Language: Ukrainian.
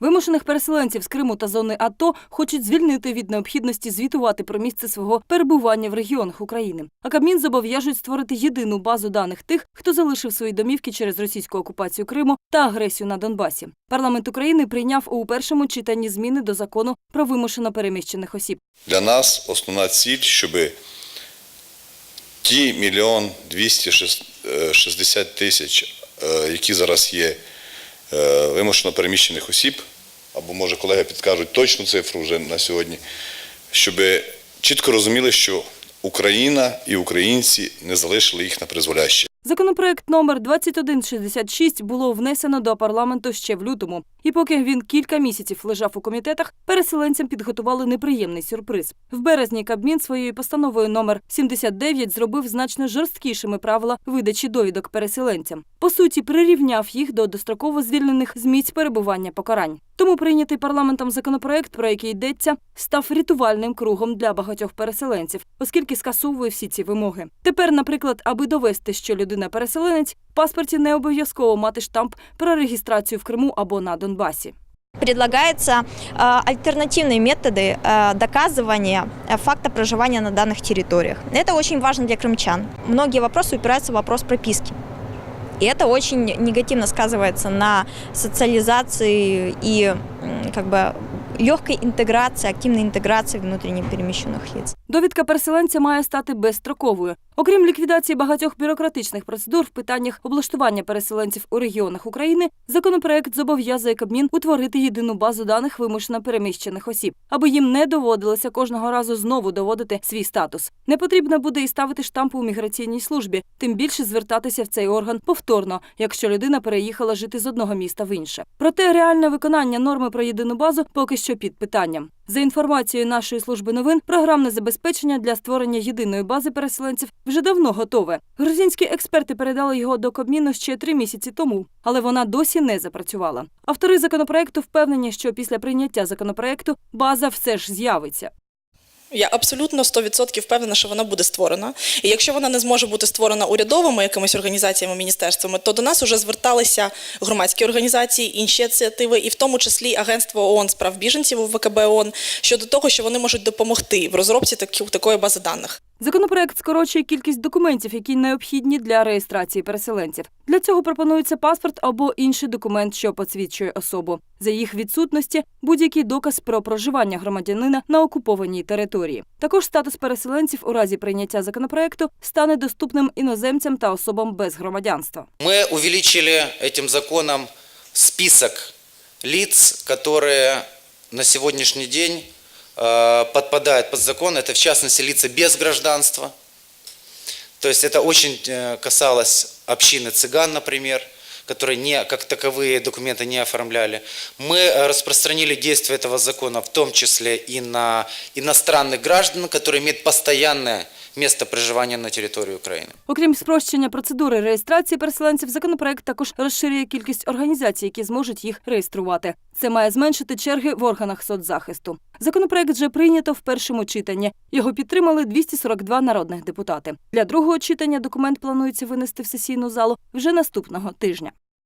Вимушених переселенців з Криму та зони АТО хочуть звільнити від необхідності звітувати про місце свого перебування в регіонах України. А Кабмін зобов'яжуть створити єдину базу даних тих, хто залишив свої домівки через російську окупацію Криму та агресію на Донбасі. Парламент України прийняв у першому читанні зміни до закону про вимушено переміщених осіб. Для нас основна ціль, щоб ті мільйон 260 тисяч, е, які зараз є е, вимушено переміщених осіб, або може колеги підкажуть точну цифру вже на сьогодні, щоб чітко розуміли, що Україна і українці не залишили їх на призволяще. Законопроект номер 2166 було внесено до парламенту ще в лютому. І поки він кілька місяців лежав у комітетах, переселенцям підготували неприємний сюрприз. В березні Кабмін своєю постановою номер 79 зробив значно жорсткішими правила видачі довідок переселенцям По суті, прирівняв їх до достроково звільнених з місць перебування покарань. Тому прийнятий парламентом законопроект, про який йдеться, став рятувальним кругом для багатьох переселенців, оскільки скасовує всі ці вимоги. Тепер, наприклад, аби довести, що людина переселенець, в паспорті не обов'язково мати штамп про реєстрацію в Криму або на Донбасі. Предлагаются э, альтернативные методы э, доказывания э, факта проживания на данных территориях. Это очень важно для крымчан. Многие вопросы упираются в вопрос прописки. И это очень негативно сказывается на социализации и м, как бы легкой интеграции, активной интеграции внутренне перемещенных лиц. Довідка переселенця має стати безстроковою. Окрім ліквідації багатьох бюрократичних процедур в питаннях облаштування переселенців у регіонах України, законопроект зобов'язує Кабмін утворити єдину базу даних вимушено переміщених осіб, аби їм не доводилося кожного разу знову доводити свій статус. Не потрібно буде і ставити штампи у міграційній службі, тим більше звертатися в цей орган повторно, якщо людина переїхала жити з одного міста в інше. Проте реальне виконання норми про єдину базу поки що під питанням. За інформацією нашої служби новин, програмне забезпечення для створення єдиної бази переселенців вже давно готове. Грузинські експерти передали його до Кабміну ще три місяці тому, але вона досі не запрацювала. Автори законопроекту впевнені, що після прийняття законопроекту база все ж з'явиться. Я абсолютно 100% впевнена, що вона буде створена. І якщо вона не зможе бути створена урядовими якимись організаціями, міністерствами, то до нас вже зверталися громадські організації, інші ініціативи, і в тому числі Агентство ООН з прав біженців ВКБ ООН, щодо того, що вони можуть допомогти в розробці такої бази даних. Законопроект скорочує кількість документів, які необхідні для реєстрації переселенців. Для цього пропонується паспорт або інший документ, що посвідчує особу. За їх відсутності будь-який доказ про проживання громадянина на окупованій території. Також статус переселенців у разі прийняття законопроекту стане доступним іноземцям та особам без громадянства. Мы увеличили этим законом список лиц, которые на сегодняшний день э, подпадают под закон. Это, в частности, лица без гражданства. То есть это очень э, касалось общины цыган, например, которые не, как таковые документы не оформляли. Мы э, распространили действие этого закона в том числе и на иностранных граждан, которые имеют постоянное место проживания на территории Украины. Окрім спрощення процедури реєстрації переселенців, законопроект також розширює кількість організацій, які зможуть їх реєструвати. Це має зменшити черги в органах соцзахисту. Законопроект вже прийнято в першому читанні. Його підтримали 242 народних депутати. Для другого читання документ планується винести в сесійну залу вже наступного тижня.